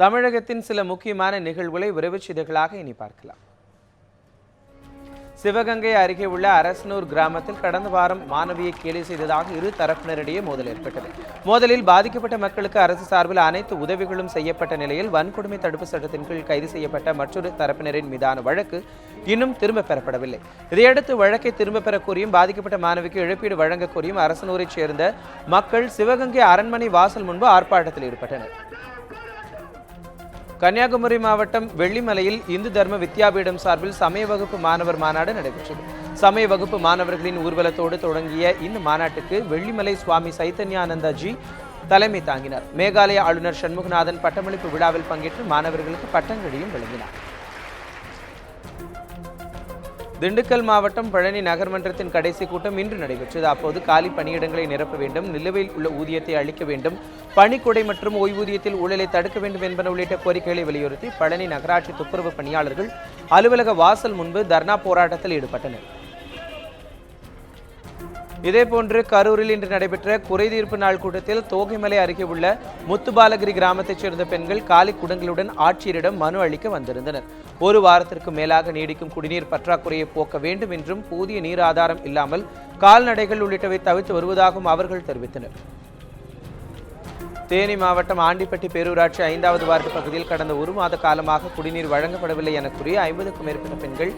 தமிழகத்தின் சில முக்கியமான நிகழ்வுகளை விரைவு செய்திகளாக இனி பார்க்கலாம். சிவகங்கை அருகே உள்ள அரசனூர் கிராமத்தில் கடந்த வாரம் மாணவியை கேலி செய்ததாக இரு தரப்பினரிடையே மோதல் ஏற்பட்டது. மோதலில் பாதிக்கப்பட்ட மக்களுக்கு அரசு சார்பில் அனைத்து உதவிகளும் செய்யப்பட்ட நிலையில் வன்கொடுமை தடுப்பு சட்டத்தின் கீழ் கைது செய்யப்பட்ட மற்றொரு தரப்பினரின் மீதான வழக்கு இன்னும் திரும்ப பெறப்படவில்லை. இதையடுத்து வழக்கை திரும்ப பெறக்கோரியும் பாதிக்கப்பட்ட மாணவிக்கு இழப்பீடு வழங்கக்கோரியும் அரசனூரைச் சேர்ந்த மக்கள் சிவகங்கை அரண்மனை வாசல் முன்பு ஆர்ப்பாட்டத்தில் ஈடுபட்டனர். கன்னியாகுமரி மாவட்டம் வெள்ளிமலையில் இந்து தர்ம வித்யாபீடம் சார்பில் சமய வகுப்பு மாணவர் மாநாடு நடைபெற்றது. சமய வகுப்பு மாணவர்களின் ஊர்வலத்தோடு தொடங்கிய இந்த மாநாட்டுக்கு வெள்ளிமலை சுவாமி சைத்தன்யானந்தாஜி தலைமை தாங்கினார். மேகாலய ஆளுநர் சண்முகநாதன் பட்டமளிப்பு விழாவில் பங்கேற்று மாணவர்களுக்கு பட்டங்களையும் வழங்கினார். திண்டுக்கல் மாவட்டம் பழனி நகர்மன்றத்தின் கடைசி கூட்டம் இன்று நடைபெற்றது. அப்போது காலி பணியிடங்களை நிரப்ப வேண்டும் நிலுவையில் உள்ள ஊதியத்தை அளிக்க வேண்டும் பணிக்கொடை மற்றும் ஓய்வூதியத்தில் ஊழலை தடுக்க வேண்டும் என்பன உள்ளிட்ட கோரிக்கைகளை வலியுறுத்தி பழனி நகராட்சி துப்புரவு பணியாளர்கள் அலுவலக வாசல் முன்பு தர்ணா போராட்டத்தில் ஈடுபட்டனர். இதேபோன்று கரூரில் இன்று நடைபெற்ற குறைதீர்ப்பு நாள் கூட்டத்தில் தோகைமலை அருகே உள்ள முத்துபாலகிரி கிராமத்தைச் சேர்ந்த பெண்கள் காலி குடங்களுடன் ஆட்சியரிடம் மனு அளிக்க வந்திருந்தனர். ஒரு வாரத்திற்கு மேலாக நீடிக்கும் குடிநீர் பற்றாக்குறையை போக்க வேண்டும் என்றும் போதிய நீர் ஆதாரம் இல்லாமல் கால்நடைகள் உள்ளிட்டவை தவிர்த்து வருவதாகவும் அவர்கள் தெரிவித்தனர். தேனி மாவட்டம் ஆண்டிப்பட்டி பேரூராட்சி ஐந்தாவது வார்டு பகுதியில் கடந்த ஒரு மாத காலமாக குடிநீர் வழங்கப்படவில்லை என கூறி ஐம்பதுக்கும் மேற்பட்ட பெண்கள்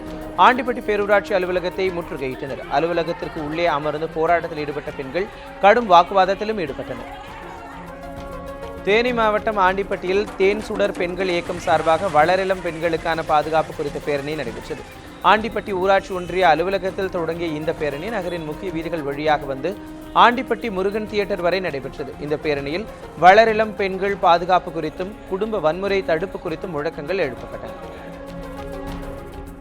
ஆண்டிப்பட்டி பேரூராட்சி அலுவலகத்தை முற்றுகையிட்டனர். அலுவலகத்திற்கு உள்ளே அமர்ந்து போராட்டத்தில் ஈடுபட்ட பெண்கள் கடும் வாக்குவாதத்திலும் ஈடுபட்டனர். தேனி மாவட்டம் ஆண்டிப்பட்டியில் தேன் சுடர் பெண்கள் இயக்கம் சார்பாக வளரிளம் பெண்களுக்கான பாதுகாப்பு குறித்த பேரணி நடைபெற்றது. ஆண்டிப்பட்டி ஊராட்சி ஒன்றிய அலுவலகத்தில் தொடங்கிய இந்த பேரணி நகரின் முக்கிய வீதிகள் வழியாக வந்து ஆண்டிப்பட்டி முருகன் தியேட்டர் வரை நடைபெற்றது. இந்த பேரணியில் வளரிளம் பெண்கள் பாதுகாப்பு குறித்தும் குடும்ப வன்முறை தடுப்பு குறித்தும் முழக்கங்கள் எழுப்பப்பட்டன.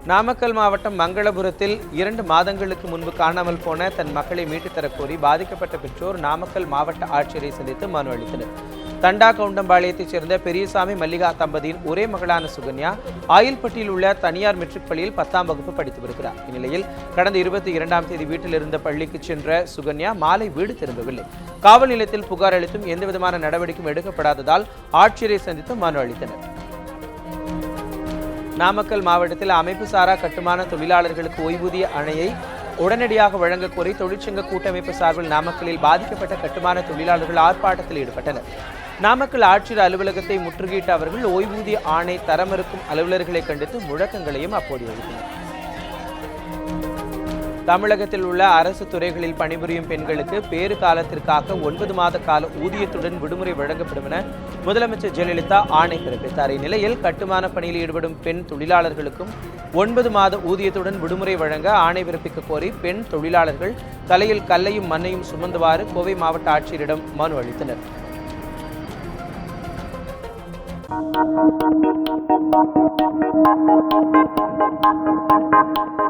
நாமக்கல் மாவட்டம் மங்களபுரத்தில் இரண்டு மாதங்களுக்கு முன்பு காணாமல் போன தன் மக்களை மீட்டுத்தரக் கோரி பாதிக்கப்பட்ட பெற்றோர் நாமக்கல் மாவட்ட ஆட்சியரை சந்தித்து மனு அளித்தனர். தண்டா கவுண்டம்பாளையத்தைச் சேர்ந்த பெரியசாமி மல்லிகா தம்பதியின் ஒரே மகளான சுகன்யா ஆயில்பட்டியில் உள்ள தனியார் மெட்ரிக் பள்ளியில் பத்தாம் வகுப்பு படித்து வருகிறார். இந்நிலையில் கடந்த இருபத்தி இரண்டாம் தேதி வீட்டில் இருந்த பள்ளிக்கு சென்ற சுகன்யா மாலை வீடு திரும்பவில்லை. காவல் நிலையத்தில் புகார் அளித்தும் எந்தவிதமான நடவடிக்கையும் எடுக்கப்படாததால் ஆட்சியரை சந்தித்து மனு அளித்தனர். நாமக்கல் மாவட்டத்தில் அமைப்பு சாரா கட்டுமான தொழிலாளர்களுக்கு ஓய்வூதிய அணையை உடனடியாக வழங்க கோரி தொழிற்சங்க கூட்டமைப்பு சார்பில் நாமக்கலில் பாதிக்கப்பட்ட கட்டுமான தொழிலாளர்கள் ஆர்ப்பாட்டத்தில் ஈடுபட்டனர். நாமக்கல் ஆட்சியர் அலுவலகத்தை முற்றுகையிட்ட அவர்கள் ஓய்வூதிய ஆணை தரமறுக்கும் அலுவலர்களை கண்டித்து முழக்கங்களையும் அப்போது எழுப்பினர். தமிழகத்தில் உள்ள அரசு துறைகளில் பணிபுரியும் பெண்களுக்கு பேறு காலத்திற்காக ஒன்பது மாத கால ஊதியத்துடன் விடுமுறை வழங்கப்படும் என முதலமைச்சர் ஜெயலலிதா ஆணை பிறப்பித்தார். இந்நிலையில் கட்டுமான பணியில் ஈடுபடும் பெண் தொழிலாளர்களுக்கும் ஒன்பது மாத ஊதியத்துடன் விடுமுறை வழங்க ஆணை பிறப்பிக்க கோரி பெண் தொழிலாளர்கள் தலையில் கல்லையும் மண்ணையும் சுமந்தவாறு கோவை மாவட்ட ஆட்சியரிடம் மனு அளித்தனர். Thank you.